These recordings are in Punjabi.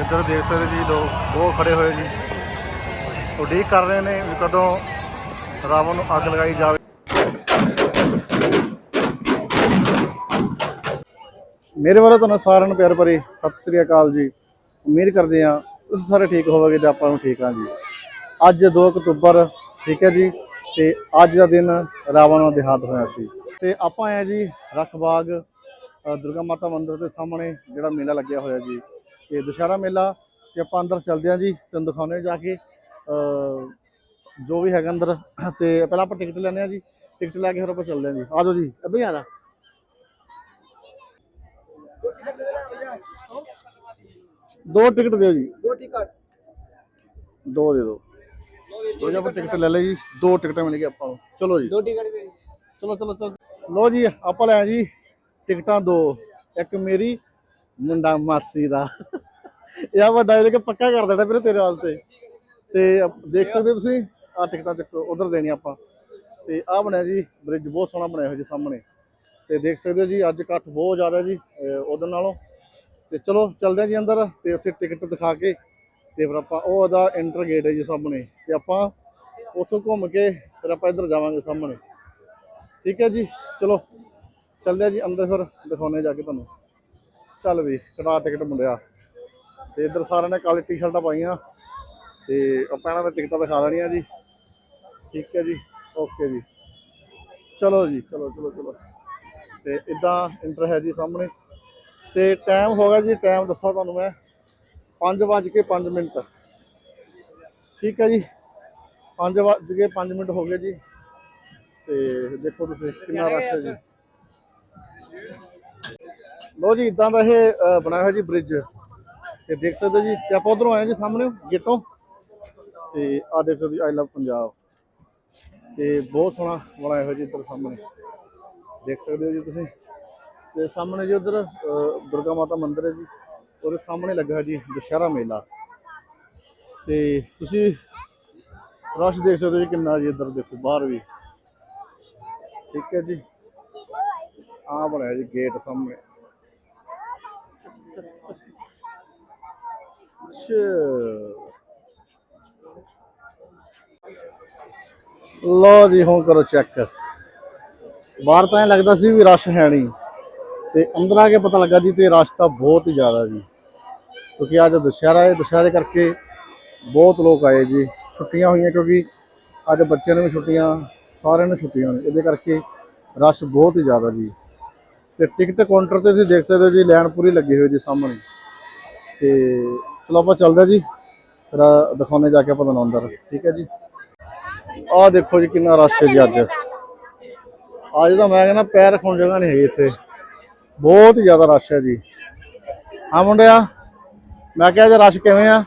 ਇੱਧਰ ਦੇਖ ਸਕਦੇ ਜੀ ਲੋਕ ਉਹ ਖੜੇ ਹੋਏ ਜੀ। ਉਡੀਕ ਕਰ ਰਹੇ ਨੇ ਵੀ ਕਦੋਂ ਰਾਵਣ ਨੂੰ ਅੱਗ ਲਗਾਈ ਜਾਵੇ। ਮੇਰੇ ਵੱਲੋਂ ਤੁਹਾਨੂੰ ਸਾਰਿਆਂ ਨੂੰ ਪਿਆਰ ਭਰੀ ਸਤਿ ਸ੍ਰੀ ਅਕਾਲ ਜੀ। ਉਮੀਦ ਕਰਦੇ ਹਾਂ ਤੁਸੀਂ ਸਾਰੇ ਠੀਕ ਹੋਵੋਗੇ ਤੇ ਆਪਾਂ ਨੂੰ ਠੀਕ ਹਾਂ ਜੀ। ਅੱਜ 2 ਅਕਤੂਬਰ ਠੀਕ ਹੈ ਜੀ ਤੇ ਅੱਜ ਦਾ ਦਿਨ ਰਾਵਣ ਦਾ ਦਿਹਾਂਤ ਹੋਇਆ ਸੀ। ਤੇ ਆਪਾਂ ਆਏ ਜੀ ਰਖਬਾਗ ਅ, ਦੁਰਗਾ ਮਾਤਾ ਮੰਦਿਰ ਦੇ ਸਾਹਮਣੇ ਜਿਹੜਾ ਮੇਲਾ ਲੱਗਿਆ ਹੋਇਆ ਜੀ। ਤੇ ਦੁਸ਼ਹਿਰਾ ਮੇਲਾ ਤੇ ਆਪਾਂ ਅੰਦਰ ਚੱਲਦੇ ਆਂ ਜੀ ਤੁਹਾਨੂੰ ਦਿਖਾਉਣੇ ਜਾ ਕੇ। ਜੋ ਵੀ ਹੈਗਾ ਅੰਦਰ ਤੇ ਪਹਿਲਾਂ ਆਪਾਂ ਟਿਕਟ ਲੈਣੇ ਆ ਜੀ। ਟਿਕਟ ਲੈ ਕੇ ਫਿਰ ਆਪਾਂ ਚੱਲਦੇ ਆਂ ਜੀ। ਆਜੋ ਜੀ ਇੱਧਰ ਹੀ ਦੋ ਟਿਕਟ ਦਿਓ ਜੀ। ਦੋ ਟਿਕਟ ਦੋ ਦੇ ਦਿਓ। ਦੋ ਜਬ ਟਿਕਟ ਲੈ ਲਈ ਜੀ। ਦੋ ਟਿਕਟਾਂ ਮਿਲ ਗਈ ਆਪਾਂ ਨੂੰ। ਚਲੋ ਜੀ। ਦੋ ਟਿਕਟ ਚਲੋ ਚਲੋ ਚਲੋ। ਲੋ ਜੀ ਆਪਾਂ ਲੈ ਜੀ। ਟਿਕਟਾਂ ਦੋ। ਇੱਕ ਮੇਰੀ ਮੁੰਡਾ ਮਾਸੀ ਦਾ। ਇਹ ਆ ਵੱਡਾ ਇਹਦੇ ਕੇ ਪੱਕਾ ਕਰ ਦੇਣਾ ਵੀਰੇ ਤੇਰੇ ਵਾਸਤੇ ਤੇ। ਅਪ- ਦੇਖ ਸਕਦੇ ਹੋ ਤੁਸੀਂ ਆ ਟਿਕਟਾਂ ਚੱਕ ਉਧਰ ਦੇਣੀ ਆਪਾਂ। ਤੇ ਆ ਬਣਿਆ ਜੀ ਬ੍ਰਿਜ ਬਹੁਤ ਸੋਹਣਾ ਬਣਿਆ ਹੋਇਆ ਜੀ ਸਾਹਮਣੇ। ਤੇ ਦੇਖ ਸਕਦੇ ਹੋ ਜੀ, ਅੱਜ ਇਕੱਠ ਬਹੁਤ ਜ਼ਿਆਦਾ ਜੀ ਉਧਰ ਨਾਲੋਂ। ਤੇ ਚਲੋ, ਚੱਲਦੇ ਹਾਂ ਜੀ ਅੰਦਰ, ਤੇ ਉੱਥੇ ਟਿਕਟ ਦਿਖਾ ਕੇ, ਤੇ ਫਿਰ ਆਪਾਂ ਉਹ ਉਹਦਾ ਇੰਟਰ ਗੇਟ ਹੈ ਜੀ ਸਾਹਮਣੇ। ਤੇ ਆਪਾਂ ਉੱਥੋਂ ਘੁੰਮ ਕੇ ਫਿਰ ਆਪਾਂ ਇੱਧਰ ਜਾਵਾਂਗੇ ਸਾਹਮਣੇ। ਠੀਕ ਹੈ ਜੀ, ਚਲੋ, ਚੱਲਦੇ ਹਾਂ ਜੀ ਅੰਦਰ ਫਿਰ ਦਿਖਾਉਣੇ ਜਾ ਕੇ ਤੁਹਾਨੂੰ। ਚੱਲ ਵੀ ਕਟਾ ਟਿਕਟ ਮੁੰਡਿਆ। ਤੇ ਇੱਧਰ ਸਾਰਿਆਂ ਨੇ ਕਾਲੀ ਟੀ-ਸ਼ਰਟਾਂ ਪਾਈਆਂ। ਤੇ ਆਪਾਂ ਇਹਨਾਂ ਦਾ ਟਿਕਟਾਂ ਦਿਖਾ ਦੇਣੀਆਂ ਜੀ। ਠੀਕ ਹੈ ਜੀ। ਓਕੇ ਜੀ। ਚਲੋ ਜੀ ਚਲੋ ਚਲੋ ਚਲੋ। ਤੇ ਇਦਾਂ ਇੰਟਰ ਹੈ ਜੀ ਸਾਹਮਣੇ। ਤੇ ਟਾਈਮ ਹੋ ਗਿਆ ਜੀ ਟਾਈਮ ਦੱਸਾਂ ਤੁਹਾਨੂੰ ਮੈਂ। 5 ਵੱਜ ਕੇ 5 ਮਿੰਟ। ਠੀਕ ਹੈ ਜੀ। 5 ਵੱਜ ਕੇ 5 ਮਿੰਟ ਹੋ ਗਏ ਜੀ। ਤੇ ਦੇਖੋ ਤੁਸੀਂ ਕਿੰਨਾ ਰਸ਼ ਹੈ ਜੀ। ਲੋ ਜੀ ਇਦਾਂ ਦਾ ਇਹ ਬਣਾਇਆ ਹੋਇਆ ਜੀ ਬ੍ਰਿਜ ਤੇ ਦੇਖ ਸਕਦੇ ਹੋ ਜੀ ਆਪਾਂ ਉਧਰੋਂ ਆਏ ਜੀ ਸਾਹਮਣੇ ਗੇਟੋਂ ਤੇ। ਆ ਦੇਖ ਸਕਦੇ ਆਈ ਲਵ ਪੰਜਾਬ। ਤੇ ਬਹੁਤ ਸੋਹਣਾ ਬਣਾਇਆ ਹੋਇਆ ਜੀ ਇੱਧਰ ਸਾਹਮਣੇ। ਦੇਖ ਸਕਦੇ ਹੋ ਜੀ ਤੁਸੀਂ। ਤੇ ਸਾਹਮਣੇ ਜੀ ਉਧਰ ਦੁਰਗਾ ਮਾਤਾ ਮੰਦਿਰ ਹੈ ਜੀ। ਉਹਦੇ ਸਾਹਮਣੇ ਲੱਗਾ ਜੀ ਦੁਸ਼ਹਿਰਾ ਮੇਲਾ। ਤੇ ਤੁਸੀਂ ਰਸ਼ ਦੇਖ ਸਕਦੇ ਹੋ ਜੀ ਕਿੰਨਾ ਜੀ ਇੱਧਰ ਦੇਖੋ, ਬਾਹਰ ਵੀ। ਠੀਕ ਹੈ ਜੀ। ਆ ਬਣਿਆ ਜੀ ਗੇਟ ਸਾਹਮਣੇ। ਲੋ ਜੀ, ਹੁਣ ਕਰੋ ਚੈੱਕ ਬਾਹਰ ਤਾਂ ਇਹ ਲੱਗਦਾ ਸੀ ਵੀ ਰਸ਼ ਹੈ ਨਹੀਂ। ਤੇ ਅੰਦਰ ਆ ਕੇ ਪਤਾ ਲੱਗਾ ਜੀ, ਤੇ ਰਸ਼ ਤਾਂ ਬਹੁਤ ਹੀ ਜ਼ਿਆਦਾ ਜੀ। ਕਿਉਂਕਿ ਅੱਜ ਦੁਸ਼ਹਿਰਾ ਹੈ, ਦੁਸ਼ਹਿਰੇ ਕਰਕੇ ਬਹੁਤ ਲੋਕ ਆਏ ਜੀ। ਛੁੱਟੀਆਂ ਹੋਈਆਂ, ਕਿਉਂਕਿ ਅੱਜ ਬੱਚਿਆਂ ਨੂੰ ਵੀ ਛੁੱਟੀਆਂ, ਸਾਰਿਆਂ ਨੂੰ ਛੁੱਟੀਆਂ ਨੇ। ਇਹਦੇ ਕਰਕੇ ਰਸ਼ ਬਹੁਤ ਹੀ ਜ਼ਿਆਦਾ ਜੀ। ਤੇ ਟਿਕਟ ਕਾਊਂਟਰ ਤੇ ਤੁਸੀਂ ਦੇਖ ਸਕਦੇ ਹੋ ਜੀ, ਲਾਈਨ ਪੂਰੀ ਲੱਗੀ ਹੋਈ ਜੀ ਸਾਹਮਣੇ। ਤੇ ਚਲੋ ਆਪਾਂ ਚੱਲਦੇ ਜੀ। ਫਿਰ ਦਿਖਾਉਣੇ ਜਾ ਕੇ ਆਪਾਂ ਤੁਹਾਨੂੰ ਅੰਦਰ। ਠੀਕ ਹੈ ਜੀ। ਆਹ ਦੇਖੋ ਜੀ ਕਿੰਨਾ ਰਸ਼ ਹੈ ਜੀ ਅੱਜ। ਅੱਜ ਤਾਂ ਮੈਂ ਕਹਿੰਦਾ ਪੈਰ ਰੱਖਣ ਜਗ੍ਹਾ ਨਹੀਂ ਹੈਗੀ ਇੱਥੇ। ਬਹੁਤ ਜ਼ਿਆਦਾ ਰਸ਼ ਹੈ ਜੀ। ਹਾਂ ਮੁੰਡਿਆ ਮੈਂ ਕਿਹਾ ਜੀ ਰਸ਼ ਕਿਵੇਂ ਆ?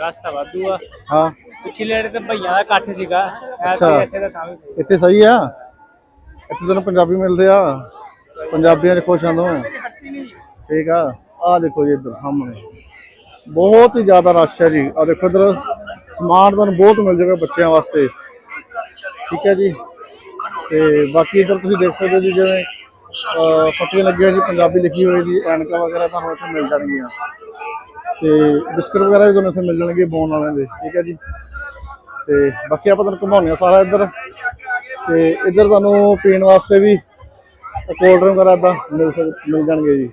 ਰਸਤਾ ਵਾਧੂ ਆ। ਹਾਂ। ਪਿਛਲੇ ਡੇ ਤੇ ਭਈਆ ਦਾ ਇਕੱਠ ਸੀਗਾ। ਐਸੇ ਇੱਥੇ ਦਾ ਤਾਂ ਇੱਥੇ ਸਹੀ ਆ? ਇੱਥੇ ਤੁਹਾਨੂੰ ਪੰਜਾਬੀ ਮਿਲਦੇ ਆ। ਪੰਜਾਬੀਆਂ ਦੇ ਖੁਸ਼ ਆਂਦੋ ਠੀਕ ਆ। ਆ ਦੇਖੋ ਜੀ ਇੱਧਰ ਸਾਹਮਣੇ। ਬਹੁਤ ਹੀ ਜ਼ਿਆਦਾ ਰਸ਼ ਹੈ ਜੀ। ਆ ਦੇਖੋ ਇੱਧਰ ਸਮਾਨ ਤੁਹਾਨੂੰ ਬਹੁਤ ਮਿਲ ਜਾਏਗਾ ਬੱਚਿਆਂ ਵਾਸਤੇ। ਠੀਕ ਹੈ ਜੀ। ਤੇ ਬਾਕੀ ਇੱਧਰ ਤੁਸੀਂ ਦੇਖ ਸਕਦੇ ਹੋ ਜੀ ਜਿਵੇਂ ਫੱਟੀਆਂ ਲੱਗੀਆਂ ਜੀ, ਪੰਜਾਬੀ ਲਿਖੀ ਹੋਈ ਜੀ, ਐਨਕਾਂ ਵਗੈਰਾ ਤੁਹਾਨੂੰ ਇੱਥੇ ਮਿਲ ਜਾਣਗੀਆਂ। ਤੇ ਬਿਸਕੁਟ ਵਗੈਰਾ ਵੀ ਤੁਹਾਨੂੰ ਇੱਥੇ ਮਿਲ ਜਾਣਗੇ ਬੋਨ ਵਾਲਿਆਂ ਦੇ। ਠੀਕ ਹੈ ਜੀ। ਤੇ ਬਾਕੀ ਆਪਾਂ ਤੁਹਾਨੂੰ ਘੁਮਾਉਂਦੇ ਆ ਸਾਰਾ ਇੱਧਰ। ਤੇ ਇੱਧਰ ਤੁਹਾਨੂੰ ਪੀਣ ਵਾਸਤੇ ਵੀ ਕੋਲਡ ਡਰਿੰਕ ਵਗੈਰਾ ਦਾ ਮਿਲ ਸਕ, ਮਿਲ ਜਾਣਗੇ ਜੀ।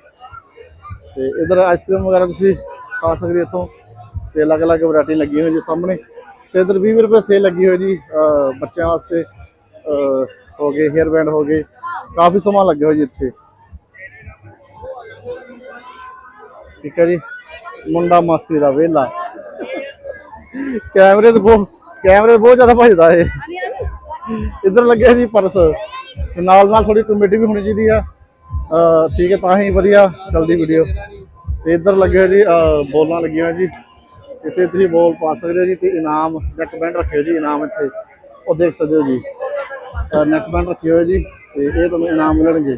ਤੇ ਇੱਧਰ ਆਈਸਕ੍ਰੀਮ ਵਗੈਰਾ ਤੁਸੀਂ ਖਾ ਸਕਦੇ ਇੱਥੋਂ। ਤੇ ਅਲੱਗ-ਅਲੱਗ ਵੈਰਾਈਟੀ ਲੱਗੀ ਹੋਈ ਜੀ ਸਾਹਮਣੇ। ਤੇ ਇੱਧਰ 20 ਰੁਪਏ ਸੇਲ ਲੱਗੀ ਹੋਈ ਜੀ ਬੱਚਿਆਂ ਵਾਸਤੇ ਹੋ ਗਏ ਹੇਅਰ ਬੈਂਡ ਹੋ ਗਏ। ਕਾਫੀ ਸਮਾਨ ਲੱਗਿਆ ਹੋਇਆ ਜੀ ਇੱਥੇ। ਠੀਕ ਹੈ ਜੀ। ਮੁੰਡਾ ਮਾਸੀ ਦਾ ਵਿਹਲਾ। ਕੈਮਰੇ ਤੇ ਬਹੁਤ ਕੈਮਰੇ ਬਹੁਤ ਜ਼ਿਆਦਾ ਭਜਦਾ ਏ ਇੱਧਰ ਲੱਗਿਆ ਜੀ ਪਰਸ ਨਾਲ ਨਾਲ ਥੋੜੀ ਕਮੇਟੀ ਵੀ ਹੋਣੀ ਚਾਹੀਦੀ ਆ। ਠੀਕ ਹੈ, ਤਾਂ ਹੀ ਵਧੀਆ, ਚੱਲਦੀ ਵੀਡੀਓ ਤੇ ਇੱਧਰ ਲੱਗਿਆ ਜੀ ਬੋਲਾਂ ਲੱਗੀਆਂ ਜੀ। ਇੱਥੇ ਤੁਸੀਂ ਬੋਲ ਪਾ ਸਕਦੇ ਹੋ ਜੀ ਤੇ ਇਨਾਮ ਨੈਕ ਬੈਂਡ ਰੱਖਿਓ ਜੀ, ਇਨਾਮ ਇੱਥੇ। ਉਹ ਦੇਖ ਸਕਦੇ ਹੋ ਜੀ। ਨੈਕ ਬੈਂਡ ਰੱਖੇ ਹੋਏ ਜੀ, ਤੇ ਇਹ ਤੁਹਾਨੂੰ ਇਨਾਮ ਮਿਲਣਗੇ।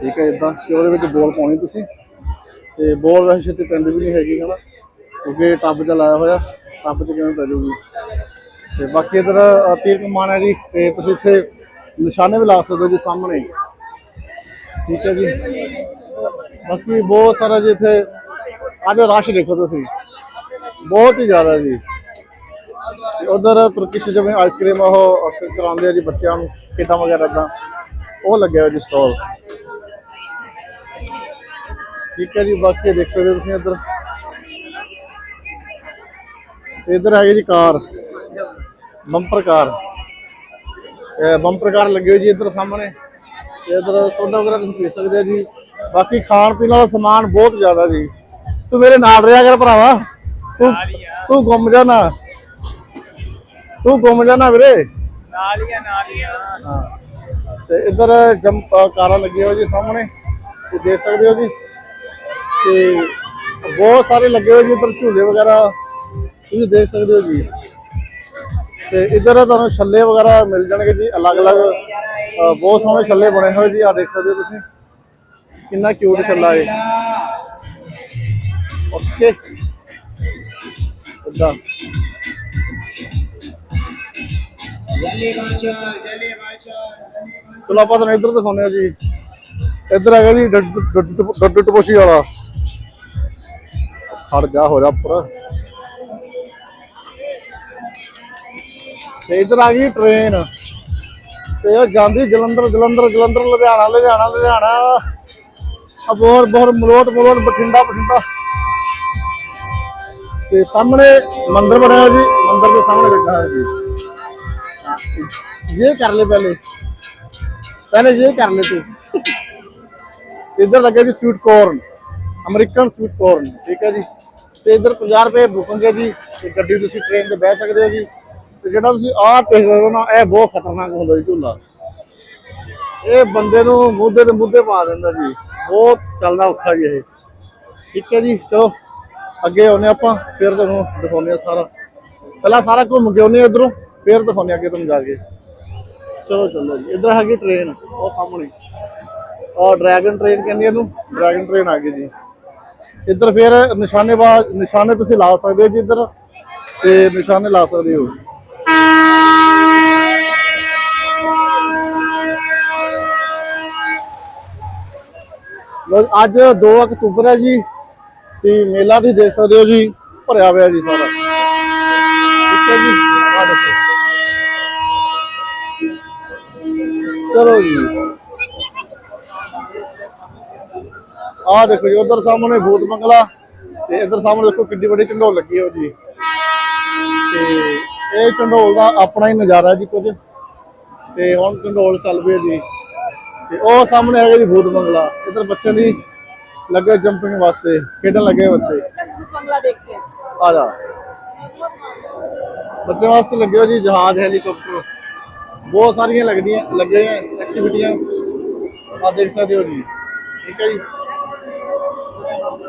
ਠੀਕ ਹੈ ਇਦਾਂ ਤੇ ਉਹਦੇ ਵਿੱਚ ਬੋਲ ਪਾਉਣੀ ਤੁਸੀਂ। ਤੇ ਬੋਲ ਵੈਸੇ ਛੇਤੀ ਪੈਂਦੀ ਵੀ ਨਹੀਂ ਹੈਗੀ, ਹਨਾ। ਕਿਉਂਕਿ ਟੱਬ ਚ ਲਾਇਆ ਹੋਇਆ, ਟੱਬ ਚ ਕਿਵੇਂ ਪੈ ਜਾਊਗੀ। ਤੇ ਬਾਕੀ ਇਧਰ ਤੀਰ ਕਮਾਨ ਹੈ ਜੀ, ਤੇ ਤੁਸੀਂ ਇੱਥੇ ਨਿਸ਼ਾਨੇ ਵੀ ਲਾ ਸਕਦੇ ਹੋ ਜੀ ਸਾਹਮਣੇ। ਠੀਕ ਹੈ ਜੀ। ਬਾਕੀ ਬਹੁਤ ਸਾਰਾ ਜੀ ਇੱਥੇ, ਅੱਜ ਰਸ਼ ਦੇਖੋ ਤੁਸੀਂ। ਬਹੁਤ ਹੀ ਜ਼ਿਆਦਾ ਜੀ। ਉਧਰ ਤੁਰਕਿਸ਼ ਜਿਵੇਂ ਆਈਸਕ੍ਰੀਮ ਉਹ ਕਰਾਉਂਦੇ ਆ ਜੀ ਬੱਚਿਆਂ ਨੂੰ ਖੇਡਾਂ ਵਗੈਰਾ ਦਾ। ਉਹ ਲੱਗਿਆ ਹੋਇਆ ਜੀ ਸਟਾਲ ਠੀਕ ਹੈ ਜੀ, ਬਾਕੀ ਦੇਖ ਸਕਦੇ ਹੋ ਤੁਸੀਂ ਇੱਧਰ। ਇੱਧਰ ਹੈਗੇ ਜੀ ਕਾਰ। ਬੰਪਰ ਕਾਰ। ਇਹ ਬੰਪਰ ਕਾਰ ਲੱਗੇ ਹੋਈ ਜੀ ਇੱਧਰ ਸਾਹਮਣੇ। ਤੇ ਇੱਧਰ ਸੋਡਾ ਵਗੈਰਾ ਤੁਸੀਂ ਪੀ ਸਕਦੇ ਹੋ ਜੀ। ਬਾਕੀ ਖਾਣ ਪੀਣ ਵਾਲਾ ਸਮਾਨ ਬਹੁਤ ਜ਼ਿਆਦਾ ਜੀ। ਤੂੰ ਮੇਰੇ ਨਾਲ ਰਿਹਾ ਕਰ ਭਰਾਵਾ। ਤੂੰ ਤੂੰ ਗੁੰਮ ਜਾਣਾ ਤੂੰ ਗੁੰਮ ਜਾਣਾ ਵੀਰੇ। ਨਾਲ ਹੀ ਆ ਨਾਲ ਹੀ ਆ। ਹਾਂ। ਤੇ ਇੱਧਰ ਕਾਰਾਂ ਲੱਗੀਆਂ ਹੋਈਆਂ ਜੀ ਸਾਹਮਣੇ। ਤੇ ਦੇਖ ਸਕਦੇ ਹੋ ਜੀ। ਤੇ ਬਹੁਤ ਸਾਰੇ ਲੱਗੇ ਹੋਏ ਜੀ ਇੱਧਰ ਝੂਲੇ ਵਗੈਰਾ। ਤੁਸੀਂ ਦੇਖ ਸਕਦੇ ਹੋ ਜੀ। ਤੇ ਇੱਧਰ ਤੁਹਾਨੂੰ ਛੱਲੇ ਵਗੈਰਾ ਮਿਲ ਜਾਣਗੇ ਜੀ ਅਲੱਗ-ਅਲੱਗ। ਬਹੁਤ ਸੋਹਣੇ ਛੱਲੇ ਬਣੇ ਹੋਏ ਜੀ ਆ ਦੇਖ ਸਕਦੇ ਹੋ ਤੁਸੀਂ। ਕਿੰਨਾ ਕਿਊਟ ਛੱਲਾ ਹੈ ਓਕੇ ਇੱਦਾਂ ਚਲੋ ਆਪਾਂ ਤੁਹਾਨੂੰ ਇੱਧਰ ਦਿਖਾਉਂਦੇ ਹਾਂ ਜੀ। ਇੱਧਰ ਹੈਗਾ ਜੀ ਡੱਡੂ ਟਪੋਸ਼ੀ ਵਾਲਾ। ਖੜ ਜਾ ਹੋ ਜਾ ਉੱਪਰ। ਤੇ ਇੱਧਰ ਆ ਗਈ ਟ੍ਰੇਨ ਤੇ ਉਹ ਜਾਂਦੀ ਜਲੰਧਰ ਜਲੰਧਰ ਜਲੰਧਰ ਲੁਧਿਆਣਾ ਲੁਧਿਆਣਾ ਲੁਧਿਆਣਾ। ਅਬੋਰ ਬੋਰ ਮਲੋਟ ਮਲੋਟ ਬਠਿੰਡਾ ਬਠਿੰਡਾ ਤੇ ਸਾਹਮਣੇ ਮੰਦਿਰ ਬਣਿਆ ਹੋਇਆ ਜੀ ਮੰਦਿਰ ਦੇ ਸਾਹਮਣੇ ਬੈਠਾ ਹੈ ਜੀ ये कर ले पहले पहले ये कर ले तू इधर लगे जी sweet corn American sweet corn ਠੀਕ ਹੈ ਜੀ ਤੇ ਇਧਰ 50 ਰੁਪਏ ਬੁਕਿੰਗ ਹੈ ਜੀ ਤੇ ਗੱਡੀ ਤੁਸੀਂ ਟ੍ਰੇਨ ਤੇ ਬਹਿ ਸਕਦੇ ਹੋ ਜੀ ਤੇ ਜਿਹੜਾ ਤੁਸੀਂ ਆਹ ਦੇਖਦੇ ਹੋ ਨਾ ਇਹ ਬਹੁਤ ਖਤਰਨਾਕ ਹੁੰਦਾ ਜੀ ਝੂਲਾ ਇਹ ਬੰਦੇ ਨੂੰ ਮੁੱਦੇ ਤੇ ਮੁੱਦੇ ਪਾ ਦਿੰਦਾ ਜੀ ਬਹੁਤ ਚੱਲਦਾ ਔਖਾ ਜੀ ਇਹ। ਠੀਕ ਹੈ ਜੀ, ਚਲੋ, ਅੱਗੇ ਆਉਨੇ ਆਪਾਂ, ਫਿਰ ਤੁਹਾਨੂੰ ਦਿਖਾਉਂਦੇ ਆ ਸਾਰਾ। ਪਹਿਲਾਂ ਸਾਰਾ ਘੁੰਮ ਕੇ ਆਉਨੇ ਇਧਰੋਂ, ਫਿਰ ਦਿਖਾਉਂਦੇ ਅੱਗੇ ਤੁਹਾਨੂੰ ਜਾ ਕੇ। ਚਲੋ ਚਲੋ ਜੀ, ਇੱਧਰ ਹੈਗੀ ਟ੍ਰੇਨ ਉਹ ਸਾਹਮਣੇ। ਔਰ ਡਰੈਗਨ ਟ੍ਰੇਨ ਕਹਿੰਦੇ ਇਹਨੂੰ ਡਰੈਗਨ ਟ੍ਰੇਨ ਆ ਗਈ ਜੀ। ਇੱਧਰ ਫਿਰ ਨਿਸ਼ਾਨੇਬਾਜ਼, ਨਿਸ਼ਾਨੇ ਤੁਸੀਂ ਲਾ ਸਕਦੇ ਹੋ ਜੀ ਇੱਧਰ, ਤੇ ਨਿਸ਼ਾਨੇ ਲਾ ਸਕਦੇ ਹੋ। ਲਓ ਅੱਜ 2 ਅਕਤੂਬਰ ਹੈ ਜੀ, ਤੇ ਮੇਲਾ ਤੁਸੀਂ ਦੇਖ ਸਕਦੇ ਹੋ ਜੀ, ਭਰਿਆ ਹੋਇਆ ਜੀ ਸਾਰਾ। ਠੀਕ ਹੈ ਜੀ ਆ ਦੇਖੋ। ਚਲੋ ਜੀ। ਆ ਦੇਖੋ ਜੀ, ਉਧਰ ਸਾਹਮਣੇ ਭੂਤ ਮੰਗਲਾ ਤੇ ਇਧਰ ਸਾਹਮਣੇ ਦੇਖੋ ਕਿੰਨੀ ਵੱਡੀ ਝੰਡੋਲ ਲੱਗੀ ਹੋ ਜੀ। ਤੇ ਇਹ ਝੰਡੋਲ ਦਾ ਆਪਣਾ ਹੀ ਨਜ਼ਾਰਾ ਜੀ ਕੁਝ। ਤੇ ਹੁਣ ਝੰਡੋਲ ਚੱਲ ਪਈ ਜੀ। ਤੇ ਉਹ ਸਾਹਮਣੇ ਹੈਗਾ ਜੀ ਭੂਤ ਬੰਗਲਾ। ਇਧਰ ਬੱਚਿਆਂ ਦੀ ਲੱਗੇ ਜੰਪਿੰਗ ਵਾਸਤੇ ਖੇਡਣ ਲੱਗੇ ਬੱਚੇ। ਭੂਤ ਬੰਗਲਾ ਦੇਖ ਕੇ ਆ ਜਾ। ਬੱਚੇ ਵਾਸਤੇ ਲੱਗਿਆ ਜੀ ਜਹਾਜ਼ ਹੈਲੀਕਾਪਟਰ। ਬਹੁਤ ਸਾਰੀਆਂ ਲੱਗਦੀਆਂ ਲੱਗੇ ਆ ਐਕਟੀਵਿਟੀਆਂ ਆ ਦੇਖ ਸਕਦੇ ਹੋ ਜੀ। ਠੀਕ ਹੈ ਜੀ।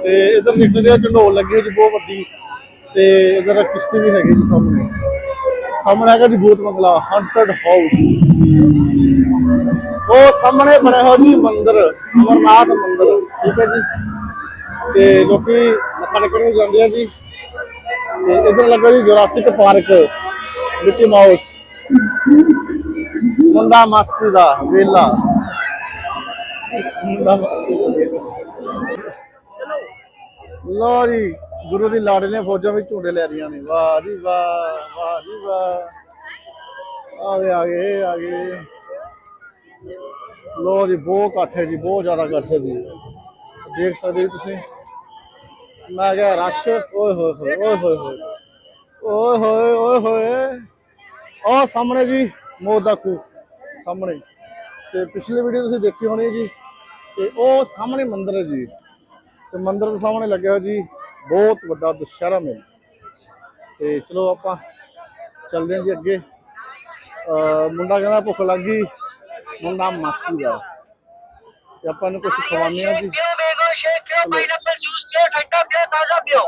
ਤੇ ਇਧਰ ਦੇਖ ਸਕਦੇ ਹੋ ਝੰਡੋਲ ਲੱਗੀ ਹੋ ਜੀ ਬਹੁਤ ਵੱਡੀ। ਤੇ ਇਧਰ ਕਿਸ਼ਤੀ ਵੀ ਹੈਗੀ ਜੀ ਸਾਹਮਣੇ। ਸਾਹਮਣੇ ਹੈਗਾ ਜੀ ਭੂਤ ਬੰਗਲਾ ਹੰਟਡ ਹਾਊਸ ਉਹ ਸਾਹਮਣੇ ਬਣਿਆ ਹੋਇਆ ਜੀ ਮੰਦਿਰ, ਅਮਰਨਾਥ ਮੰਦਿਰ, ਠੀਕ ਹੈ ਜੀ। ਤੇ ਲੋਕੀ ਮੱਥਾ ਟੇਕਣ ਨੂੰ ਜਾਂਦੇ ਆ ਜੀ। ਤੇ ਇਧਰ ਲੱਗਾ ਜੀ ਜੁਰਾਸਿਕ ਪਾਰਕ, ਮਿੱਕੀ ਮਾਊਸ। ਮੁੰਡਾ ਮਾਸੀ ਦਾ ਵੇਲਾ। ਮੁੰਡਾ ਮਾਸੀ ਦਾ ਵੇਲਾ। ਲੋ ਜੀ, ਗੁਰੂ ਦੀ ਲਾੜੀਆਂ ਫੌਜਾਂ ਵਿੱਚ ਝੂਟੇ ਲੈ ਰਹੀਆਂ ਨੇ। ਵਾਹ ਜੀ ਵਾਹ ਵਾਹ ਜੀ ਵਾਹ। ਆ ਗਏ ਆ ਗਏ ਆ ਗਏ ਲੋ ਜੀ, ਬਹੁਤ ਇਕੱਠ ਹੈ ਜੀ, ਬਹੁਤ ਜ਼ਿਆਦਾ ਇਕੱਠ ਹੈ ਜੀ। ਦੇਖ ਸਕਦੇ ਤੁਸੀਂ। ਮੈਂ ਕਿਹਾ, ਰਸ਼, ਓਏ ਹੋਏ ਹੋਏ, ਓਏ ਹੋਏ ਹੋਏ। ਓਏ ਹੋਏ ਓਏ ਹੋਏ। ਉਹ ਸਾਹਮਣੇ ਜੀ, ਮੌਤ ਦਾ ਕੂ ਸਾਹਮਣੇ। ਤੇ ਪਿਛਲੀ ਵੀਡੀਓ ਤੁਸੀਂ ਦੇਖੀ ਹੋਣੀ ਹੈ ਜੀ, ਤੇ ਉਹ ਸਾਹਮਣੇ ਮੰਦਿਰ ਹੈ ਜੀ। ਤੇ ਮੰਦਿਰ ਦੇ ਸਾਹਮਣੇ ਲੱਗਿਆ ਹੋਇਆ ਜੀ, ਬਹੁਤ ਵੱਡਾ ਦੁਸ਼ਹਿਰਾ ਮੇਲਾ। ਤੇ ਚਲੋ ਆਪਾਂ ਚੱਲਦੇ ਹਾਂ ਜੀ ਅੱਗੇ। ਅਹ ਮੁੰਡਾ ਕਹਿੰਦਾ ਭੁੱਖ ਲੱਗ ਗਈ। ਮੁੰਡਾ ਮਾਸੀ ਦਾ ਤੇ ਆਪਾਂ ਨੂੰ ਕੁਝ ਖਵਾਉਂਦੇ ਆ ਜੀ पियो मैंगो शेक पियो पाइनएप्पल जूस पियो ठंडा पियो ताजा पियो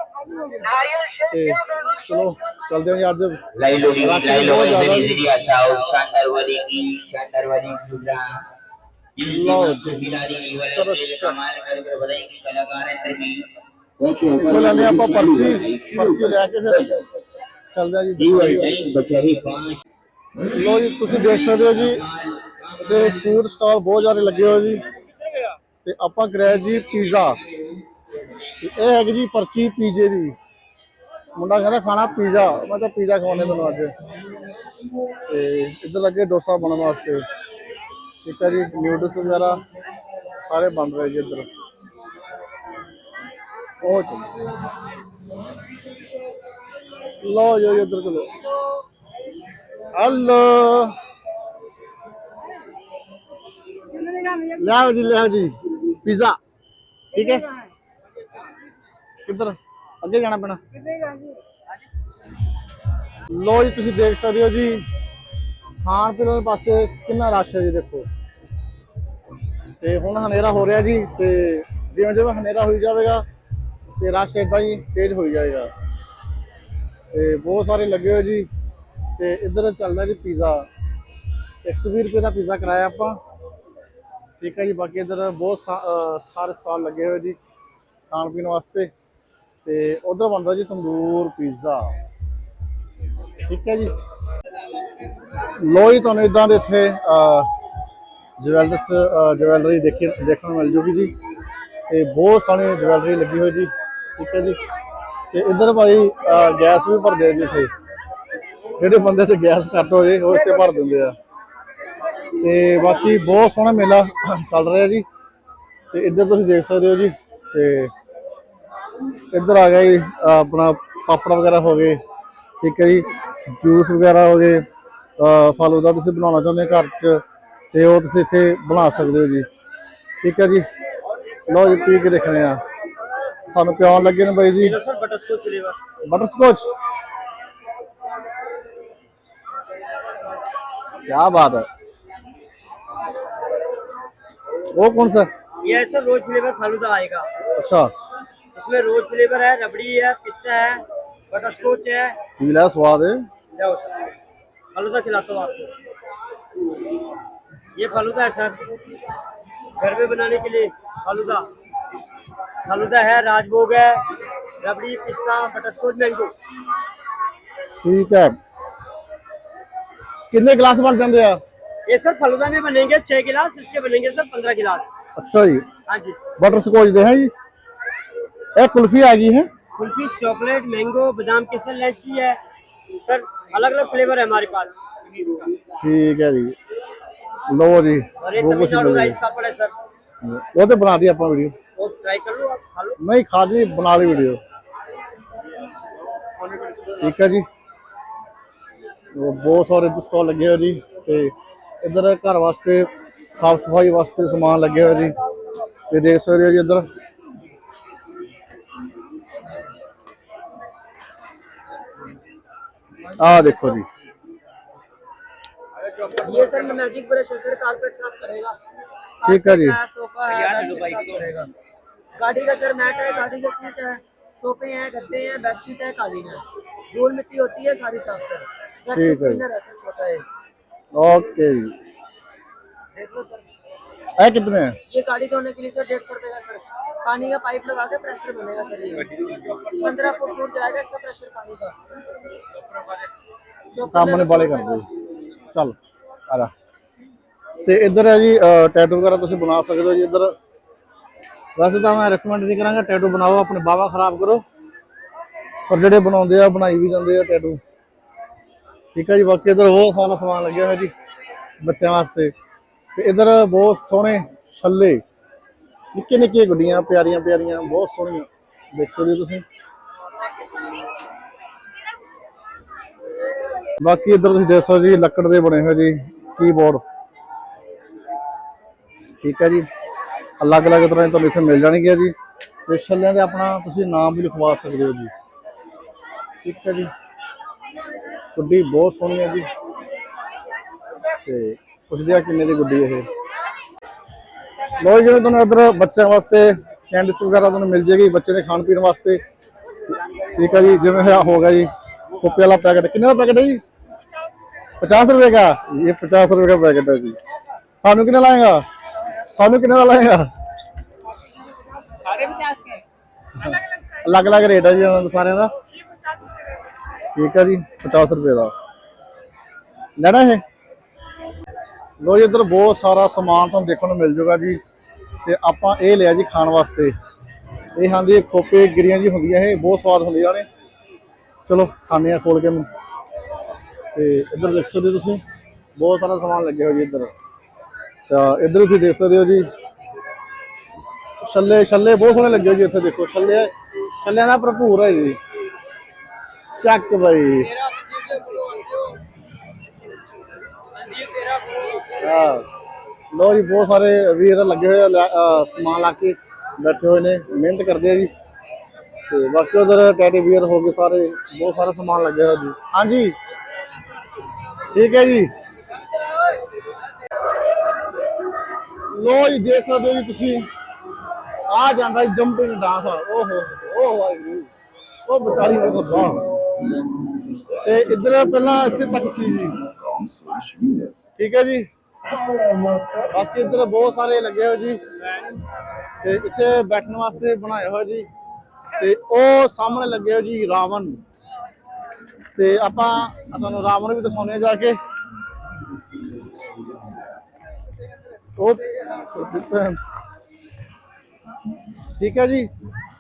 नारियल शेक ਤੇ पियो मैंगो ਚਲੋ ਚੱਲਦੇ ਹਾਂ ਜੀ ਅੱਜ लाइलो की राशि लाइलो बहुत की ज्यादा मेरी सीढ़िया साउथ शानदार वाली की शानदार वाली गुजरा लो जिसकी खिलाड़ी की वाले चलो, तेरे चलो। कमाल कर बताएंगे कलाकार है तभी ਇੱਥੋਂ ਲੈਣੇ ਆਪਾਂ ਪਰਚੀ ਪਰਚੀ ਲੈ ਕੇ ਫਿਰ ਚੱਲਦੇ ਹਾਂ ਜੀ बचारी पांच ਲੋ ਜੀ ਤੁਸੀਂ ਦੇਖ ਸਕਦੇ ਹੋ ਜੀ ਤੇ ਫੂਡ ਸਟਾਲ ਬਹੁਤ ਜ਼ਿਆਦਾ ਲੱਗੇ ਹੋਏ ਜੀ। ਤੇ ਆਪਾਂ ਕਰਿਆ ਜੀ ਪੀਜ਼ਾ। ਇਹ ਹੈਗੀ ਜੀ ਪਰਚੀ ਪੀਜ਼ੇ ਦੀ। ਮੁੰਡਾ ਕਹਿੰਦਾ ਖਾਣਾ ਪੀਜ਼ਾ। ਮੈਂ ਤਾਂ ਪੀਜ਼ਾ ਖਵਾਉਣੇ ਤੁਹਾਨੂੰ ਅੱਜ। ਤੇ ਇੱਧਰ ਲੱਗੇ ਡੋਸਾ ਬਣਨ ਵਾਸਤੇ। ਠੀਕ ਹੈ ਜੀ ਨਿਊਡਲਸ ਵਗੈਰਾ ਸਾਰੇ ਬਣ ਰਹੇ ਜੀ ਇੱਧਰ। ਉਹ ਚਲੋ ਲੋ ਜੋ ਇੱਧਰ ਚਲੋ। ਹਲੋ। ਲਿਆਓ ਜੀ ਲਿਆਓ ਜੀ। ਪੀਜ਼ਾ। ਠੀਕ ਹੈ? ਕਿੱਧਰ? ਅੱਗੇ ਜਾਣਾ ਪੈਣਾ। ਲੋ ਜੀ, ਤੁਸੀਂ ਦੇਖ ਸਕਦੇ ਹੋ ਜੀ। ਖਾਣ ਪੀਣ ਦੇ ਪਾਸੇ ਕਿੰਨਾ ਰਸ਼ ਹੈ ਜੀ, ਦੇਖੋ। ਤੇ ਹੁਣ ਹਨੇਰਾ ਹੋ ਰਿਹਾ ਜੀ, ਤੇ ਜਿਵੇਂ ਜਿਵੇਂ ਹਨੇਰਾ ਹੋਈ ਜਾਵੇਗਾ, ਤੇ ਰਸ਼ ਇਦਾਂ ਹੀ ਤੇਜ਼ ਹੋਈ ਜਾਏਗਾ। ਤੇ ਬਹੁਤ ਸਾਰੇ ਲੱਗੇ ਹੋਏ ਜੀ, ਤੇ ਇੱਧਰ ਚੱਲਦਾ ਜੀ ਪੀਜ਼ਾ। 120 ਰੁਪਏ ਦਾ ਪੀਜ਼ਾ ਕਰਾਇਆ ਆਪਾਂ। ਠੀਕ ਹੈ ਜੀ ਬਾਕੀ ਇੱਧਰ ਬਹੁਤ ਸਾ- ਸਾਰੇ ਸਟਾਲ ਲੱਗੇ ਹੋਏ ਜੀ ਖਾਣ ਪੀਣ ਵਾਸਤੇ। ਤੇ ਉਧਰ ਬਣਦਾ ਜੀ ਤੰਦੂਰ ਪੀਜ਼ਾ। ਠੀਕ ਹੈ ਜੀ। ਲੋ ਜੀ ਤੁਹਾਨੂੰ ਇਦਾਂ ਦੇ ਇੱਥੇ ਜਵੈਲਰਸ ਜਵੈਲਰੀ ਦੇਖੀ ਦੇਖਣ ਨੂੰ ਮਿਲ ਜੂਗੀ ਜੀ। ਤੇ ਬਹੁਤ ਸੋਹਣੀ ਜਵੈਲਰੀ ਲੱਗੀ ਹੋਈ ਜੀ। ਠੀਕ ਹੈ ਜੀ। ਤੇ ਇੱਧਰ ਭਾਈ ਅਹ, ਗੈਸ ਵੀ ਭਰਦੇ ਜੀ ਇੱਥੇ। ਜਿਹੜੇ ਬੰਦੇ 'ਚ ਗੈਸ ਘੱਟ ਹੋ ਜੇ ਉਹ ਇੱਥੇ ਭਰ ਦਿੰਦੇ ਆ। ਤੇ ਬਾਕੀ ਬਹੁਤ ਸੋਹਣਾ ਮੇਲਾ ਚੱਲ ਰਿਹਾ ਜੀ। ਤੇ ਇੱਧਰ ਤੁਸੀਂ ਦੇਖ ਸਕਦੇ ਹੋ ਜੀ ਤੇ ਇੱਧਰ ਆ ਗਿਆ ਜੀ ਆਪਣਾ ਪਾਪੜ ਵਗੈਰਾ ਹੋ ਗਏ ਠੀਕ ਹੈ ਜੀ ਜੂਸ ਵਗੈਰਾ ਹੋ ਗਏ ਫਲ ਦਾ ਤੁਸੀਂ ਬਣਾਉਣਾ ਚਾਹੁੰਦੇ ਘਰ 'ਚ ਤੇ ਉਹ ਤੁਸੀਂ ਇੱਥੇ ਬਣਾ ਸਕਦੇ ਹੋ ਜੀ। ਠੀਕ ਹੈ ਜੀ ਲੋ ਜੀ ਪੀ ਕੇ ਦੇਖਣੇ ਆ ਸਾਨੂੰ ਕਿਉਂ ਲੱਗੇ ਨੇ ਬਾਈ ਜੀ। ਬਟਰ ਸਕੋਚ ਬਟਰ ਸਕੋਚ ਕੀ ਬਾਤ ਹੈ। वो कौन सा? ये सर रोज फ्लेवर फालूदा आएगा। अच्छा। इसमें रोज फ्लेवर है रबड़ी है पिस्ता है बटरस्कॉच है। पीला स्वाद है। जाओ सर। फालूदा खिलाता हूँ आपको। ये फालूदा है सर। घर में बनाने के लिए फालूदा। फालूदा है राजभोग है रबड़ी पिस्ता बटरस्कॉच मैंगो ठीक है। कितने गिलास बन जाते हैं? ये सर फालूदा में बनेंगे छह गिलास इसके बनेंगे सर पंद्रह गिलास अच्छा जी हाँ जी बटर स्कॉच दे हैं जी एक कुल्फी आ गई है कुल्फी चॉकलेट मैंगो बादाम केसर इलायची है सर अलग अलग फ्लेवर है हमारे पास ठीक है जी लो जी और ये वो कुछ तमिलनाडु मिल राइस पापड़ है सर वो तो बना दी अपना वीडियो वो ट्राई कर लो आप खा लो ਨਹੀਂ ਖਾਦੀ ਬਣਾ ਲਈ ਵੀਡੀਓ ਠੀਕ ਹੈ ਜੀ ਉਹ ਬਹੁਤ ਸਾਰੇ ਸਟਾਲ ਲੱਗੇ ਹੋਏ ਜੀ ਤੇ ਇੱਧਰ ਘਰ ਵਾਸਤੇ ਸਾਫ ਸਫਾਈ ਵਾਸਤੇ ਸਮਾਨ ਲੱਗੇ ਹੋਏ ਜੀ ਤੇ ਦੇਖ ਸਕਦੇ ਹੋ ਜੀ ਇੱਧਰ ਆਹ ਦੇਖੋ ਜੀ ये सर मैजिक ब्रश है सर कारपेट साफ करेगा ठीक है जी सोफा है बेडशीट साफ करेगा गाड़ी का सर मैट है गाड़ी का सीट है सोफे हैं गद्दे हैं बेडशीट है कालीन है धूल मिट्टी होती है सारी साफ सर सर ठीक है। क्लीनर है सर छोटा है ओके जी देख लो सर है कितने ये गाड़ी धोने के लिए सर डेढ़ सौ रुपये का सर पानी का पाइप लगा के प्रेशर बनेगा सर ये पंद्रह फुट दूर जाएगा इसका प्रेशर पानी का काम होने वाले कर दो चल आ ਤੇ ਇੱਧਰ ਹੈ ਜੀ ਟੈਟੂ ਵਗੈਰਾ ਤੁਸੀਂ ਬਣਾ ਸਕਦੇ ਹੋ ਜੀ ਇੱਧਰ ਵੈਸੇ ਤਾਂ ਮੈਂ ਰეკਮੈਂਡ ਨਹੀਂ ਕਰਾਂਗਾ ਟੈਟੂ ਬਣਾਓ ਆਪਣੇ ਬਾਵਾ ਖਰਾਬ ਕਰੋ ਪਰ ਜਿਹੜੇ ਬਣਾਉਂਦੇ ਆ ਬਣਾਈ ਵੀ ਜਾਂਦੇ ਆ ਟੈਟੂ ਠੀਕ ਹੈ ਜੀ, ਬਾਕੀ ਇੱਧਰ ਬਹੁਤ ਸਾਰਾ ਸਮਾਨ ਲੱਗਿਆ ਹੋਇਆ ਜੀ, ਬੱਚਿਆਂ ਵਾਸਤੇ। ਤੇ ਇੱਧਰ ਬਹੁਤ ਸੋਹਣੇ ਛੱਲੇ, ਨਿੱਕੇ ਨਿੱਕੇ ਗੁੱਡੀਆਂ, ਪਿਆਰੀਆਂ ਪਿਆਰੀਆਂ, ਬਹੁਤ ਸੋਹਣੀਆਂ। ਦੇਖ ਸਕਦੇ ਤੁਸੀਂ। ਬਾਕੀ ਇੱਧਰ ਤੁਸੀਂ ਦੇਖੋ ਜੀ, ਲੱਕੜ ਦੇ ਬਣੇ ਹੋਏ ਜੀ ਕੀਬੋਰਡ ਠੀਕ ਹੈ ਜੀ। ਅਲੱਗ-ਅਲੱਗ ਤਰ੍ਹਾਂ ਦੇ ਤੁਹਾਨੂੰ ਇੱਥੇ ਮਿਲ ਜਾਣਗੇ ਜੀ। ਤੇ ਛੱਲਿਆਂ ਦੇ ਆਪਣਾ ਤੁਸੀਂ ਨਾਮ ਵੀ ਲਿਖਵਾ ਸਕਦੇ ਹੋ ਜੀ। ਠੀਕ ਹੈ ਜੀ। ਗੁੱਡੀ ਬਹੁਤ ਸੋਹਣੀ ਹੈ ਜੀ। ਤੇ ਪੁੱਛਦੇ ਆ ਕਿੰਨੇ ਦੀ ਗੁੱਡੀ ਇਹ। ਲੋ ਜਿਵੇਂ ਤੁਹਾਨੂੰ ਇਧਰ ਬੱਚਿਆਂ ਵਾਸਤੇ ਕੈਂਡਸ ਵਗੈਰਾ ਤੁਹਾਨੂੰ ਮਿਲ ਜੇਗੀ ਬੱਚੇ ਦੇ ਖਾਣ ਪੀਣ ਵਾਸਤੇ। ਠੀਕ ਹੈ ਜੀ ਜਿਵੇਂ ਹੋ ਗਿਆ ਜੀ ਕੋਪੀ ਵਾਲਾ ਪੈਕਟ। ਕਿੰਨੇ ਦਾ ਪੈਕਟ ਹੈ ਜੀ? 50 ਰੁਪਏ ਦਾ? ਇਹ 50 ਰੁਪਏ ਦਾ ਪੈਕਟ ਹੈ ਜੀ। ਸਾਨੂੰ ਕਿੰਨਾ ਲਾਏਗਾ? ਸਾਨੂੰ ਕਿੰਨਾ ਦਾ ਲਾਏਗਾ? ਸਾਰੇ 50 ਕੇ। ਅਲੱਗ-ਅਲੱਗ ਰੇਟ ਹੈ ਜੀ ਸਾਰਿਆਂ ਦਾ। ਠੀਕ ਹੈ ਜੀ 50 ਰੁਪਏ ਦਾ। ਲੈਣਾ ਇਹ? ਲੋ ਜੀ, ਇੱਧਰ ਬਹੁਤ ਸਾਰਾ ਸਮਾਨ ਤੁਹਾਨੂੰ ਦੇਖਣ ਨੂੰ ਮਿਲ ਜੂਗਾ ਜੀ। ਤੇ ਆਪਾਂ ਇਹ ਲਿਆ ਜੀ ਖਾਣ ਵਾਸਤੇ। ਇਹ ਹਾਂਜੀ, ਖੋਪੇ ਗਿਰੀਆਂ ਜੀ ਹੁੰਦੀਆਂ ਇਹ, ਬਹੁਤ ਸਵਾਦ ਹੁੰਦੀਆਂ ਨੇ। ਚਲੋ ਖਾਣੇ ਆ ਖੋਲ ਕੇ ਮੈਂ ਤੇ ਇੱਧਰ ਦੇਖ ਸਕਦੇ ਹੋ ਤੁਸੀਂ, ਬਹੁਤ ਸਾਰਾ ਸਮਾਨ ਲੱਗਿਆ ਹੋਇਆ ਜੀ ਇੱਧਰ। ਤਾਂ ਇੱਧਰ ਤੁਸੀਂ ਦੇਖ ਸਕਦੇ ਹੋ ਜੀ। ਛੱਲੇ ਛੱਲੇ ਬਹੁਤ ਸੋਹਣੇ ਲੱਗੇ ਹੋਏ ਜੀ ਇੱਥੇ ਦੇਖੋ, ਛੱਲੇ, ਛੱਲਿਆਂ ਦਾ ਭਰਪੂਰ ਹੈ ਜੀ। ਚੱਕ ਬਈ। ਲੋ ਜੀ ਬਹੁਤ ਸਾਰੇ ਵੀਰ ਲੱਗੇ ਹੋਏ ਸਮਾਨ ਲਾ ਕੇ ਬੈਠੇ ਹੋਏ ਨੇ ਮਿਹਨਤ ਕਰਦੇ ਆ ਜੀ। ਤੇ ਬਾਕੀ ਉਧਰ ਟੈਡੀ ਵੀਰ ਹੋ ਗਏ ਸਾਰੇ ਬਹੁਤ ਸਾਰਾ ਸਮਾਨ ਲੱਗਿਆ ਹੋਇਆ ਜੀ। ਹਾਂਜੀ। ਠੀਕ ਹੈ ਜੀ। ਲੋ ਜੀ ਦੇਖ ਸਕਦੇ ਹੋ ਜੀ ਤੁਸੀਂ। ਆ ਜਾਂਦਾ ਜੰਪਿੰਗ ਡਾਂਸ ਓਹੋ ਓਹ ਵਾਹਿਗੁਰੂ। ਉਹ ਬਤਾਰੀ ਦੇ ਖੁਦਾ ਤੇ ਇੱਧਰ ਪਹਿਲਾਂ ਇੱਥੇ ਤੱਕ ਸੀ ਜੀ। ਠੀਕ ਹੈ ਜੀ। ਬਾਕੀ ਇੱਧਰ ਬਹੁਤ ਸਾਰੇ ਲੱਗੇ ਹੋ ਜੀ। ਤੇ ਇੱਥੇ ਬੈਠਣ ਵਾਸਤੇ ਬਣਾਇਆ ਹੋਇਆ ਜੀ। ਤੇ ਉਹ ਸਾਹਮਣੇ ਲੱਗੇ ਹੋ ਜੀ ਰਾਵਣ। ਤੇ ਆਪਾਂ ਤੁਹਾਨੂੰ ਰਾਵਣ ਵੀ ਦਿਖਾਉਂਦੇ ਜਾ ਕੇ। ਉਹ ਠੀਕ ਹੈ ਜੀ।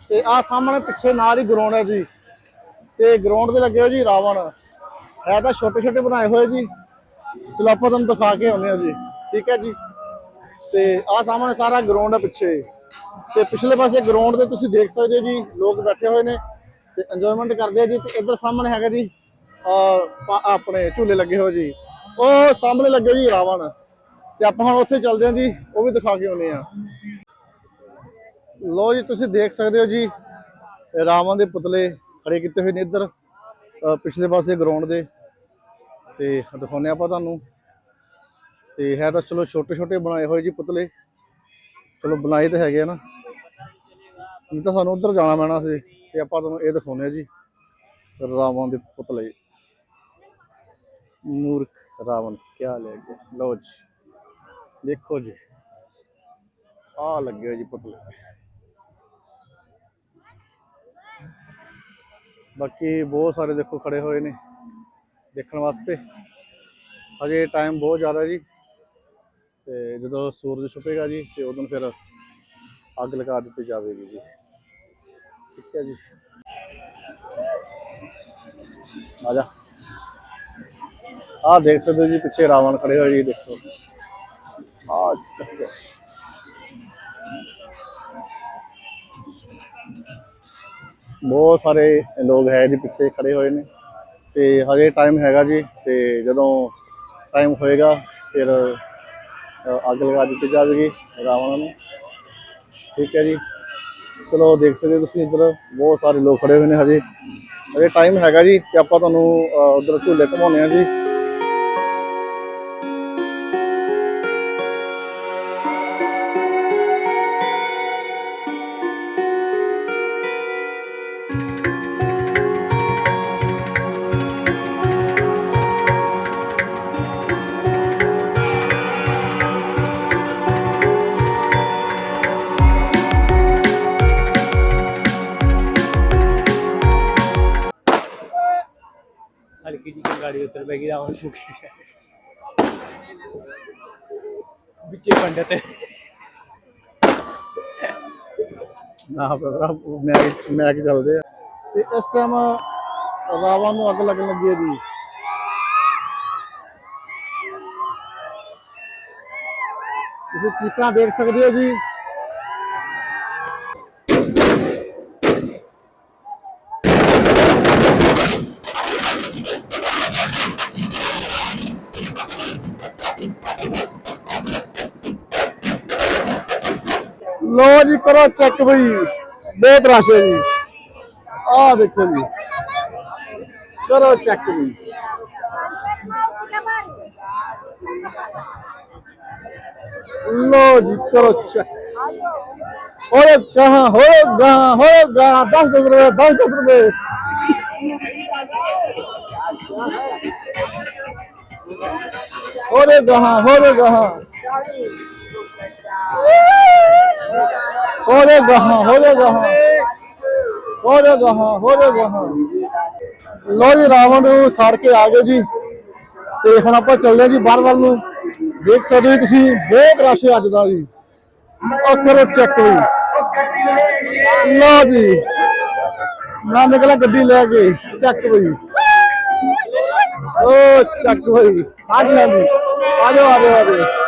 ਤੇ ਆ ਸਾਹਮਣੇ ਪਿੱਛੇ ਨਾਲ ਹੀ ਗਰਾਉਂਡ ਹੈ ਜੀ। ਤੇ ਗਰਾਊਂਡ ਦੇ ਲੱਗੇ ਹੋ ਜੀ ਰਾਵਣ। ਹੈ ਤਾਂ ਛੋਟੇ ਛੋਟੇ ਬਣਾਏ ਹੋਏ ਜੀ। ਚਲੋ ਆਪਾਂ ਤੁਹਾਨੂੰ ਦਿਖਾ ਕੇ ਆਉਂਦੇ ਹਾਂ ਜੀ। ਠੀਕ ਹੈ ਜੀ। ਤੇ ਆ ਸਾਹਮਣੇ ਸਾਰਾ ਗਰਾਊਂਡ ਹੈ ਪਿੱਛੇ। ਤੇ ਪਿਛਲੇ ਪਾਸੇ ਗਰਾਊਂਡ ਤੇ ਤੁਸੀਂ ਦੇਖ ਸਕਦੇ ਹੋ ਜੀ, ਲੋਕ ਬੈਠੇ ਹੋਏ ਨੇ ਤੇ ਇੰਜੋਇਮੈਂਟ ਕਰਦੇ ਆ ਜੀ। ਤੇ ਇੱਧਰ ਸਾਹਮਣੇ ਹੈਗਾ ਜੀ ਆਪਣੇ ਝੂਲੇ ਲੱਗੇ ਹੋਏ ਜੀ। ਉਹ ਸਾਹਮਣੇ ਲੱਗੇ ਜੀ ਰਾਵਣ। ਤੇ ਆਪਾਂ ਹੁਣ ਉੱਥੇ ਚੱਲਦੇ ਹਾਂ ਜੀ, ਉਹ ਵੀ ਦਿਖਾ ਕੇ ਆਉਂਦੇ ਆ ਲੋ ਜੀ, ਤੁਸੀਂ ਦੇਖ ਸਕਦੇ ਹੋ ਜੀ, ਰਾਵਣ ਦੇ ਪੁਤਲੇ। ਖੜੇ ਕੀਤੇ ਹੋਏ ਨੇ ਇੱਧਰ ਪਿਛਲੇ ਪਾਸੇ ਗਰਾਊਂਡ ਦੇ। ਤੇ ਦਿਖਾਉਂਦੇ ਆਪਾਂ ਤੁਹਾਨੂੰ। ਤੇ ਹੈ ਤਾਂ ਚਲੋ ਛੋਟੇ ਛੋਟੇ ਬਣਾਏ ਹੋਏ ਜੀ ਪੁਤਲੇ। ਚਲੋ ਬਣਾਏ ਤਾਂ ਹੈਗੇ ਨਾ। ਨਹੀਂ ਤਾਂ ਸਾਨੂੰ ਉੱਧਰ ਜਾਣਾ ਪੈਣਾ ਸੀ। ਤੇ ਆਪਾਂ ਤੁਹਾਨੂੰ ਇਹ ਦਿਖਾਉਂਦੇ ਆ ਜੀ। ਰਾਵਣ ਦੇ ਪੁਤਲੇ। ਮੂਰਖ ਰਾਵਣ, ਕਿਆ ਲੈ ਗਿਆ? ਲਓ ਜੀ। ਦੇਖੋ ਜੀ। ਆ ਲੱਗੇ ਜੀ ਪੁਤਲੇ। ਬਾਕੀ ਬਹੁਤ ਸਾਰੇ ਦੇਖੋ ਖੜੇ ਹੋਏ ਨੇ ਦੇਖਣ ਵਾਸਤੇ। ਹਜੇ ਟਾਈਮ ਬਹੁਤ ਜ਼ਿਆਦਾ ਜੀ। ਤੇ ਜਦੋਂ ਸੂਰਜ ਛੁਪੇਗਾ ਜੀ, ਤੇ ਉਦੋਂ ਫਿਰ ਅੱਗ ਲਗਾ ਦਿੱਤੀ ਜਾਵੇਗੀ ਜੀ। ਠੀਕ ਹੈ ਜੀ। ਆ ਜਾ। ਆ ਦੇਖ ਸਕਦੇ ਹੋ ਜੀ, ਪਿੱਛੇ ਰਾਵਣ ਖੜੇ ਹੋਏ ਜੀ, ਦੇਖੋ। ਆ ਚੱਕੋ ਬਹੁਤ ਸਾਰੇ ਲੋਕ ਹੈ ਜੀ ਪਿੱਛੇ ਖੜੇ ਹੋਏ ਨੇ। ਤੇ ਹਜੇ ਟਾਈਮ ਹੈਗਾ ਜੀ ਤੇ ਜਦੋਂ ਟਾਈਮ ਹੋਏਗਾ ਫਿਰ ਅੱਗ ਲਗਾ ਦਿੱਤੀ ਜਾਵੇਗੀ ਰਾਵਣ ਨੂੰ। ਠੀਕ ਹੈ ਜੀ। ਚਲੋ ਦੇਖ ਸਕਦੇ ਹੋ ਤੁਸੀਂ ਇੱਧਰ ਬਹੁਤ ਸਾਰੇ ਲੋਕ ਖੜੇ ਹੋਏ ਨੇ ਹਜੇ। ਹਜੇ ਟਾਈਮ ਹੈਗਾ ਜੀ ਤੇ ਆਪਾਂ ਤੁਹਾਨੂੰ ਅ, ਉੱਧਰ ਝੂਲੇ ਘੁਮਾਉਂਦੇ ਆ ਜੀ। ਮੁਕੇ ਵਿੱਚੇ ਪੰਡਤ ਨਾ। ਬਾਬਾ, ਮੈਂ ਮੈਂ ਕਿ ਚੱਲਦੇ ਆ। ਤੇ ਇਸ ਟਾਈਮ ਰਾਵਾਂ ਨੂੰ ਅੱਗ ਲੱਗਣ ਲੱਗੀ ਹੈ ਜੀ। ਤੁਸੀਂ ਚੀਕਾਂ ਦੇਖ ਸਕਦੇ ਹੋ ਜੀ। ਲੋ ਜੀ ਕਰੋ ਚੈੱਕ ਬਈ ਬਹੁਤ ਰਸ਼ ਹੈ ਜੀ ਆਹ ਦੇਖੋ ਜੀ ਕਰੋ ਚੈੱਕ ਬਈ लो जी करो चेक और कहाँ हो कहाँ हो कहाँ दस दस रुपए दस दस रुपए हो रे कहाँ हो रे कहाँ ਹੋ ਗਾਹਾਂ ਹੋ ਗਾਹਾਂ। ਹੋ ਗਾਹਾਂ ਹੋ ਗਾਹਾਂ। ਲੋ ਜੀ, ਰਾਵਣ ਨੂੰ ਸਾੜ ਕੇ ਆ ਗਏ ਜੀ। ਤੇ ਹੁਣ ਆਪਾਂ ਚੱਲਦੇ ਜੀ ਬਾਹਰ ਵੱਲ ਨੂੰ। ਦੇਖ ਸਕਦੇ ਹੋ ਤੁਸੀਂ, ਬਹੁਤ ਰਸ਼ ਅੱਜ ਦਾ ਜੀ। ਕਰੋ ਚੈੱਕ ਲਓ ਲੋ ਜੀ ਨਾ ਨਿਕਲਾ ਗੱਡੀ ਲੈ ਕੇ ਚੱਕ ਬਈ ਓ ਚੱਕ ਬਈ ਹਾਂਜੀ ਹਾਂਜੀ। ਆ ਜਾਓ ਆ ਜਾਓ ਆ ਜਾਓ।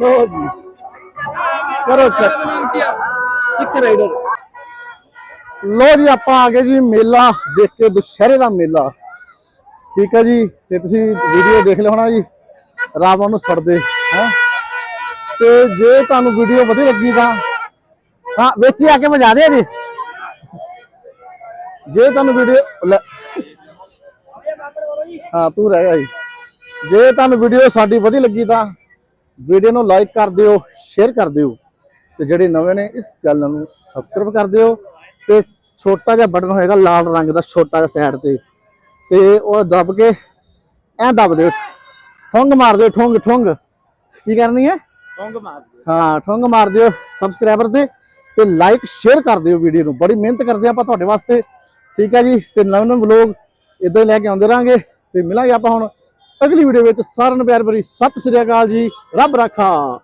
ਲਓ ਜੀ। ਕਰੋ ਚੱਕ। ਸਿੱਖ ਰਾਈਡਰ ਲੋ ਜੀ, ਆਪਾਂ ਆ ਗਏ ਜੀ ਮੇਲਾ। ਦੇਖ ਕੇ ਦੁਸ਼ਹਿਰੇ ਦਾ ਮੇਲਾ। ਠੀਕ ਹੈ ਜੀ, ਤੇ ਤੁਸੀਂ ਵੀਡੀਓ ਦੇਖ ਲਿਆ ਹੋਣਾ ਜੀ। ਰਾਵਣ ਨੂੰ ਸੜਦੇ, ਹੈ। ਤੇ ਜੇ ਤੁਹਾਨੂੰ ਵੀਡੀਓ ਵਧੀਆ ਲੱਗੀ ਤਾਂ ਹਾਂ, ਵਿੱਚ ਹੀ ਆ ਕੇ ਮਜਾ ਦੇ ਜੀ। ਜੇ ਤੁਹਾਨੂੰ ਵੀਡੀਓ ਹਾਂ, ਤੂੰ ਰਹਿ ਗਿਆ ਜੀ। ਜੇ ਤੁਹਾਨੂੰ ਵੀਡੀਓ ਸਾਡੀ ਵਧੀਆ ਲੱਗੀ ਤਾਂ ਵੀਡੀਓ ਨੂੰ ਲਾਈਕ ਕਰ ਦਿਓ ਸ਼ੇਅਰ ਕਰ ਦਿਓ ਤੇ ਜਿਹੜੇ ਨਵੇਂ ਨੇ ਇਸ ਚੈਨਲ ਨੂੰ ਸਬਸਕ੍ਰਾਈਬ ਕਰ ਦਿਓ ਤੇ ਛੋਟਾ ਜਿਹਾ ਬਟਨ ਹੋਏਗਾ ਲਾਲ ਰੰਗ ਦਾ ਛੋਟਾ ਜਿਹਾ ਸਾਈਡ ਤੇ ਤੇ ਉਹ ਦਬ ਕੇ ਐਂ ਦਬ ਦਿਓ ਠੁੰਗ ਮਾਰ ਦਿਓ ਠੁੰਗ ਠੁੰਗ। ਕੀ ਕਰਨੀ ਹੈ? ਠੁੰਗ ਮਾਰ ਦਿਓ। ਹਾਂ ਠੁੰਗ ਮਾਰ ਦਿਓ ਸਬਸਕ੍ਰਾਈਬਰ ਤੇ ਤੇ ਲਾਈਕ ਸ਼ੇਅਰ ਕਰ ਦਿਓ ਵੀਡੀਓ ਨੂੰ। ਬੜੀ ਮਿਹਨਤ ਕਰਦੇ ਆਪਾਂ ਤੁਹਾਡੇ ਵਾਸਤੇ। ਠੀਕ ਹੈ ਜੀ ਤੇ ਨਵੇਂ ਨਵੇਂ ਵਲੋਗ ਇਦਾਂ ਹੀ ਲੈ ਕੇ ਆਉਂਦੇ ਰਾਂਗੇ ਤੇ ਮਿਲਾਂਗੇ ਆਪਾਂ ਹੁਣ। ਅਗਲੀ ਵੀਡੀਓ ਵਿੱਚ ਸਾਰਿਆਂ ਨੂੰ ਪਿਆਰ ਭਰੀ ਸਤਿ ਸ੍ਰੀ ਅਕਾਲ ਜੀ। ਰੱਬ ਰਾਖਾ।